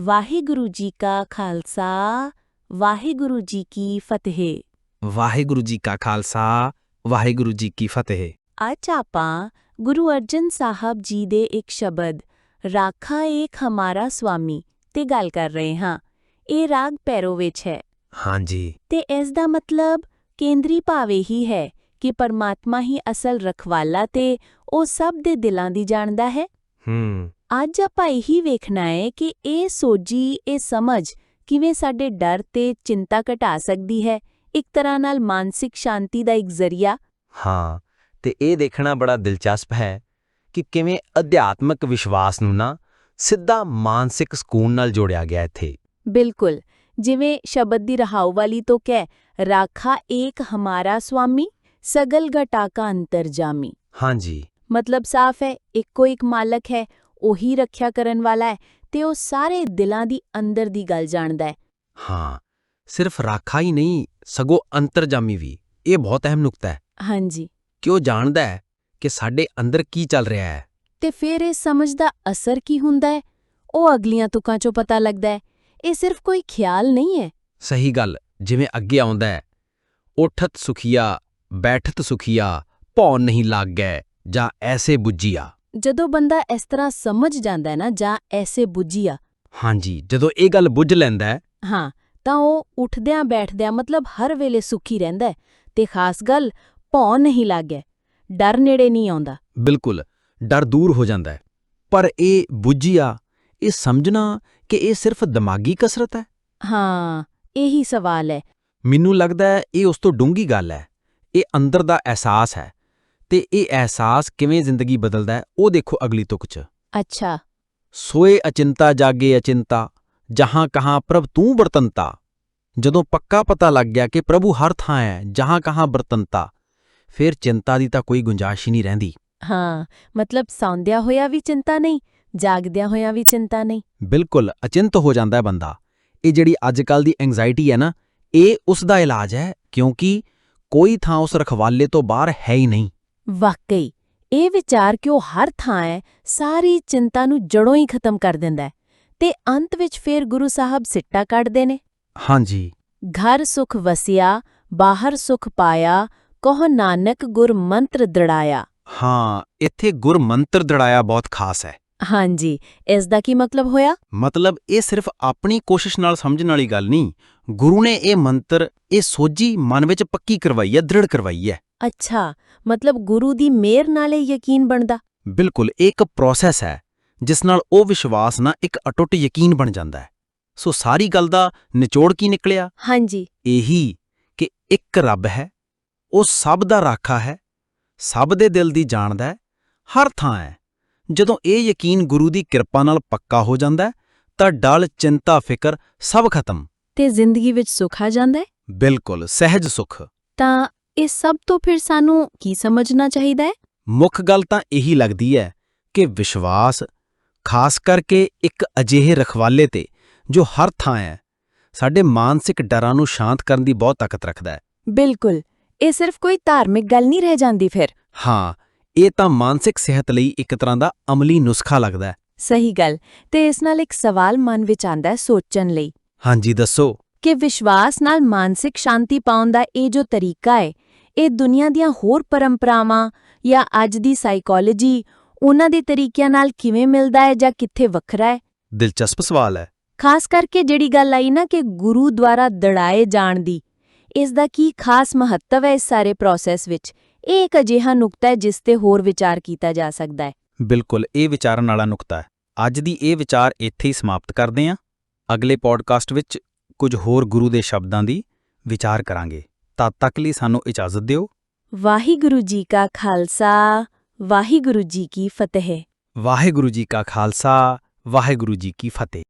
ਵਾਹਿਗੁਰੂ ਜੀ ਕਾ ਖਾਲਸਾ ਵਾਹਿਗੁਰੂ ਜੀ ਕੀ ਫਤਿਹ। ਵਾਹਿਗੁਰੂ ਜੀ ਕਾ ਖਾਲਸਾ ਵਾਹਿਗੁਰੂ ਜੀ ਕੀ ਫਤਿਹ। ਅੱਜ ਆਪਾਂ ਗੁਰੂ ਅਰਜਨ ਸਾਹਿਬ ਜੀ ਦੇ ਇੱਕ ਸ਼ਬਦ ਰਾਖਾ ਏਕ ਹਮਾਰਾ ਸੁਆਮੀ ਤੇ ਗੱਲ ਕਰ ਰਹੇ ਹਾਂ। ਇਹ ਰਾਗ ਪੈਰੋ ਵਿੱਚ ਹੈ। ਹਾਂਜੀ। ਤੇ ਇਸ ਦਾ ਮਤਲਬ ਕੇਂਦਰੀ ਭਾਵ ਇਹੀ ਹੈ ਕਿ ਪਰਮਾਤਮਾ ਹੀ ਅਸਲ ਰਖਵਾਲਾ ਤੇ ਉਹ ਸਭ ਦੇ ਦਿਲਾਂ ਦੀ ਜਾਣਦਾ ਹੈ। ਹੂੰ। ਅੱਜ ਆਪਾਂ ਇਹੀ ਵੇਖਣਾ ਹੈ ਕਿ ਇਹ ਸੋਝੀ ਇਹ ਸਮਝ ਕਿਵੇਂ ਸਾਡੇ ਡਰ ਤੇ ਚਿੰਤਾ ਘਟਾ ਸਕਦੀ ਹੈ। ਇੱਕ ਤਰ੍ਹਾਂ ਨਾਲ ਮਾਨਸਿਕ ਸ਼ਾਂਤੀ ਦਾ ਇੱਕ ਜ਼ਰੀਆ। ਹਾਂ ਤੇ ਇਹ ਦੇਖਣਾ ਬੜਾ ਦਿਲਚਸਪ ਹੈ ਕਿ ਕਿਵੇਂ ਅਧਿਆਤਮਕ ਵਿਸ਼ਵਾਸ ਨੂੰ ਨਾ ਸਿੱਧਾ ਮਾਨਸਿਕ ਸਕੂਨ ਨਾਲ ਜੋੜਿਆ ਗਿਆ ਇੱਥੇ। ਬਿਲਕੁਲ ਜਿਵੇਂ ਸ਼ਬਦ ਦੀ ਰਹਾਉ ਵਾਲੀ ਤੋਂ ਕਹਿ ਰਾਖਾ ਏਕ ਹਮਾਰਾ ਸੁਆਮੀ ਸਗਲ ਘਟਾਕਾ ਅੰਤਰਜਾਮੀ ਹਾਂਜੀ। ਮਤਲਬ ਸਾਫ਼ ਹੈ ਇੱਕੋ ਇੱਕ ਮਾਲਕ ਹੈ ਉਹੀ ਰੱਖਿਆ ਕਰਨ ਵਾਲਾ ਹੈ ਤੇ ਉਹ ਸਾਰੇ ਦਿਲਾਂ ਦੀ ਅੰਦਰ ਦੀ ਗੱਲ ਜਾਣਦਾ ਹੈ। ਹਾਂ ਸਿਰਫ ਰਾਖਾ ਹੀ ਨਹੀਂ ਸਗੋਂ ਅੰਤਰਜਾਮੀ ਵੀ ਇਹ ਬਹੁਤ ਅਹਿਮ ਨੁਕਤਾ ਹੈ। ਹਾਂਜੀ। ਕਿ ਉਹ ਜਾਣਦਾ ਹੈ ਕਿ ਸਾਡੇ ਅੰਦਰ ਕੀ ਚੱਲ ਰਿਹਾ ਹੈ। ਤੇ ਫਿਰ ਇਹ ਸਮਝ ਦਾ ਅਸਰ ਕੀ ਹੁੰਦਾ ਹੈ? ਉਹ ਅਗਲੀਆਂ ਤੁਕਾਂ ਚੋਂ ਪਤਾ ਲੱਗਦਾ ਹੈ। ਇਹ ਸਿਰਫ ਕੋਈ ਖਿਆਲ ਨਹੀਂ ਹੈ। ਸਹੀ ਗੱਲ ਜਿਵੇਂ ਅੱਗੇ ਆਉਂਦਾ ਹੈ ਉਠਤ ਸੁਖੀਆ ਬੈਠਤ ਸੁਖੀਆ ਭੌ ਨਹੀਂ ਲੱਗੈ ਜਾਂ ਐਸੇ ਬੁੱਝੀਆ ਜਦੋਂ ਬੰਦਾ ਇਸ ਤਰ੍ਹਾਂ ਸਮਝ ਜਾਂਦਾ ਹੈ ਨਾ ਜਾਂ ਐਸੇ ਬੁੱਝੀਆ ਹਾਂਜੀ ਜਦੋਂ ਇਹ ਗੱਲ ਬੁੱਝ ਲੈਂਦਾ ਹੈ। ਹਾਂ ਤਾਂ ਉਹ ਉੱਠਦਿਆਂ ਬੈਠਦਿਆਂ ਮਤਲਬ ਹਰ ਵੇਲੇ ਸੁਖੀ ਰਹਿੰਦਾ ਹੈ ਤੇ ਖਾਸ ਗੱਲ ਭੌ ਨਹੀਂ ਲੱਗੈ ਡਰ ਨੇੜੇ ਨਹੀਂ ਆਉਂਦਾ। ਬਿਲਕੁਲ ਡਰ ਦੂਰ ਹੋ ਜਾਂਦਾ ਹੈ। ਪਰ ਇਹ ਬੁੱਝੀਆ ਇਹ ਸਮਝਣਾ ਕਿ ਇਹ ਸਿਰਫ ਦਿਮਾਗੀ ਕਸਰਤ ਹੈ? ਹਾਂ ਇਹੀ ਸਵਾਲ ਹੈ। ਮੈਨੂੰ ਲੱਗਦਾ ਹੈ ਇਹ ਉਸ ਤੋਂ ਡੂੰਗੀ ਗੱਲ ਹੈ। ਇਹ ਅੰਦਰ ਦਾ ਅਹਿਸਾਸ ਹੈ। ਤੇ ਇਹ ਅਹਿਸਾਸ ਕਿਵੇਂ ਜ਼ਿੰਦਗੀ ਬਦਲਦਾ ਹੈ ਉਹ ਦੇਖੋ ਅਗਲੀ ਤੁਕ 'ਚ। ਅੱਛਾ। ਸੋਏ ਅਚਿੰਤਾ ਜਾਗੇ ਅਚਿੰਤਾ ਜਹਾਂ ਕਹਾਂ ਪ੍ਰਭ ਤੂੰ ਬਰਤੰਤਾ ਜਦੋਂ ਪੱਕਾ ਪਤਾ ਲੱਗ ਗਿਆ ਕਿ ਪ੍ਰਭੂ ਹਰ ਥਾਂ ਹੈ ਜਹਾਂ ਕਹਾਂ ਬਰਤੰਤਾ ਫਿਰ ਚਿੰਤਾ ਦੀ ਤਾਂ ਕੋਈ ਗੁੰਜਾਇਸ਼ ਹੀ ਨਹੀਂ ਰਹਿੰਦੀ। ਹਾਂ ਮਤਲਬ ਸੌਂਦਿਆਂ ਹੋਇਆ ਵੀ ਚਿੰਤਾ ਨਹੀਂ ਜਾਗਦਿਆਂ ਹੋਇਆਂ ਵੀ ਚਿੰਤਾ ਨਹੀਂ। ਬਿਲਕੁਲ ਅਚਿੰਤ ਹੋ ਜਾਂਦਾ ਹੈ ਬੰਦਾ। ਇਹ ਜਿਹੜੀ ਅੱਜਕੱਲ ਦੀ ਐਂਜ਼ਾਈਟੀ ਹੈ ਨਾ ਇਹ ਉਸ ਦਾ ਇਲਾਜ ਹੈ ਕਿਉਂਕਿ ਕੋਈ ਥਾਂ ਉਸ ਰਖਵਾਲੇ ਤੋਂ ਬਾਹਰ ਹੈ ਹੀ ਨਹੀਂ। ਵਾਕਈ ਇਹ ਵਿਚਾਰ ਕਿ ਉਹ ਹਰ ਥਾਂ ਹੈ ਸਾਰੀ ਚਿੰਤਾ ਨੂੰ ਜੜੋਂ ਹੀ ਖਤਮ ਕਰ ਦਿੰਦਾ ਹੈ ਤੇ ਅੰਤ ਵਿੱਚ ਫੇਰ ਗੁਰੂ ਸਾਹਿਬ ਸਿੱਟਾ ਕੱਢਦੇ ਨੇ। ਹਾਂਜੀ। ਘਰ ਸੁਖ ਵਸਿਆ ਬਾਹਰ ਸੁਖ ਪਾਇਆ ਕਹੋ ਨਾਨਕ ਗੁਰ ਮੰਤਰ ਦ੍ਰਿੜਾਇਆ ਹਾਂ ਇੱਥੇ ਗੁਰ ਮੰਤਰ ਦੜਾਇਆ ਬਹੁਤ ਖਾਸ ਹੈ ਹਾਂਜੀ ਇਸ ਦਾ ਕੀ ਮਤਲਬ ਹੋਇਆ? ਮਤਲਬ ਇਹ ਸਿਰਫ ਆਪਣੀ ਕੋਸ਼ਿਸ਼ ਨਾਲ ਸਮਝਣ ਵਾਲੀ ਗੱਲ ਨਹੀਂ ਗੁਰੂ ਨੇ ਇਹ ਮੰਤਰ ਇਹ ਸੋਝੀ ਮਨ ਵਿੱਚ ਪੱਕੀ ਕਰਵਾਈ ਹੈ ਦ੍ਰਿੜ ਕਰਵਾਈ ਹੈ ਅੱਛਾ ਮਤਲਬ ਗੁਰੂ ਦੀ ਮਿਹਰ ਨਾਲ ਇਹ ਯਕੀਨ ਬਣਦਾ? ਬਿਲਕੁਲ ਇੱਕ ਪ੍ਰੋਸੈਸ ਹੈ ਜਿਸ ਨਾਲ ਉਹ ਵਿਸ਼ਵਾਸ ਨਾ ਇੱਕ ਅਟੁੱਟ ਯਕੀਨ ਬਣ ਜਾਂਦਾ ਹੈ। ਸੋ ਸਾਰੀ ਗੱਲ ਦਾ ਨਿਚੋੜ ਕੀ ਨਿਕਲਿਆ? ਹਾਂਜੀ। ਇਹੀ ਕਿ ਇੱਕ ਰੱਬ ਹੈ ਉਹ ਸਭ ਦਾ ਰਾਖਾ ਹੈ ਸਭ ਦੇ ਦਿਲ ਦੀ ਜਾਣਦਾ ਹੈ ਹਰ ਥਾਂ ਹੈ। ਜਦੋਂ ਇਹ ਯਕੀਨ ਗੁਰੂ ਦੀ ਕਿਰਪਾ ਨਾਲ ਪੱਕਾ ਹੋ ਜਾਂਦਾ ਹੈ ਤਾਂ ਡਲ ਚਿੰਤਾ ਫਿਕਰ ਸਭ ਖਤਮ। ਤੇ ਜ਼ਿੰਦਗੀ ਵਿੱਚ ਸੁਖ ਆ ਜਾਂਦਾ ਹੈ? ਬਿਲਕੁਲ ਸਹਿਜ ਸੁਖ। ਤਾਂ ਇਹ ਸਭ ਤੋਂ ਫਿਰ ਸਾਨੂੰ ਕੀ ਸਮਝਣਾ ਚਾਹੀਦਾ ਹੈ? ਮੁੱਖ ਗੱਲ ਤਾਂ ਇਹੀ ਲੱਗਦੀ ਹੈ ਕਿ ਵਿਸ਼ਵਾਸ ਖਾਸ ਕਰਕੇ ਇੱਕ ਅਜਿਹੇ ਰਖਵਾਲੇ ਤੇ ਜੋ ਹਰ ਥਾਂ ਹੈ ਸਾਡੇ ਮਾਨਸਿਕ ਡਰਾਂ ਨੂੰ ਸ਼ਾਂਤ ਕਰਨ ਦੀ ਬਹੁਤ ਤਾਕਤ ਰੱਖਦਾ ਹੈ। ਬਿਲਕੁਲ। ਇਹ ਸਿਰਫ ਕੋਈ ਧਾਰਮਿਕ ਗੱਲ ਨਹੀਂ ਰਹਿ ਜਾਂਦੀ ਫਿਰ। ਹਾਂ ਇਹ ਤਾਂ ਮਾਨਸਿਕ ਸਿਹਤ ਲਈ ਇੱਕ ਤਰ੍ਹਾਂ ਦਾ ਅਮਲੀ ਨੁਸਖਾ ਲੱਗਦਾ ਹੈ। ਸਹੀ ਗੱਲ। ਤੇ ਇਸ ਨਾਲ ਇੱਕ ਸਵਾਲ ਮਨ ਵਿੱਚ ਆਂਦਾ ਹੈ ਸੋਚਣ ਲਈ। ਹਾਂਜੀ ਦੱਸੋ। ਕਿ ਵਿਸ਼ਵਾਸ ਨਾਲ ਮਾਨਸਿਕ ਸ਼ਾਂਤੀ ਪਾਉਣ ਦਾ ਇਹ ਜੋ ਤਰੀਕਾ ਹੈ ਇਹ ਦੁਨੀਆ ਦੀਆਂ ਹੋਰ ਪਰੰਪਰਾਵਾਂ ਜਾਂ ਅੱਜ ਦੀ ਸਾਈਕੋਲੋਜੀ ਉਹਨਾਂ ਦੇ ਤਰੀਕਿਆਂ ਨਾਲ ਕਿਵੇਂ ਮਿਲਦਾ ਹੈ ਜਾਂ ਕਿੱਥੇ ਵੱਖਰਾ ਹੈ? ਦਿਲਚਸਪ ਸਵਾਲ ਹੈ। ਖਾਸ ਕਰਕੇ ਜਿਹੜੀ ਗੱਲ ਆਈ ਨਾ ਕਿ ਗੁਰੂ ਦੁਆਰਾ ਦੜਾਏ ਜਾਣ ਦੀ ਇਸ ਦਾ ਕੀ ਖਾਸ ਮਹੱਤਵ ਹੈ ਇਸ ਸਾਰੇ ਪ੍ਰੋਸੈਸ ਵਿੱਚ? ਇਹ ਇੱਕ ਅਜਿਹਾ ਨੁਕਤਾ ਹੈ ਜਿਸ ਤੇ ਹੋਰ ਵਿਚਾਰ ਕੀਤਾ ਜਾ ਸਕਦਾ ਹੈ। ਬਿਲਕੁਲ ਇਹ ਵਿਚਾਰਨ ਵਾਲਾ ਨੁਕਤਾ ਹੈ। ਅੱਜ ਦੀ ਇਹ ਵਿਚਾਰ ਇੱਥੇ ਹੀ ਸਮਾਪਤ ਕਰਦੇ ਹਾਂ। ਅਗਲੇ ਪੋਡਕਾਸਟ ਵਿੱਚ ਕੁਝ ਹੋਰ ਗੁਰੂ ਦੇ ਸ਼ਬਦਾਂ ਦੀ ਵਿਚਾਰ ਕਰਾਂਗੇ। ਤਦ ਤੱਕ ਲਈ ਸਾਨੂੰ ਇਜਾਜ਼ਤ ਦਿਓ। ਵਾਹਿਗੁਰੂ ਜੀ ਕਾ ਖਾਲਸਾ ਵਾਹਿਗੁਰੂ ਜੀ ਕੀ ਫਤਿਹ। ਵਾਹਿਗੁਰੂ ਜੀ ਕਾ ਖਾਲਸਾ ਵਾਹਿਗੁਰੂ ਜੀ ਕੀ ਫਤਿਹ।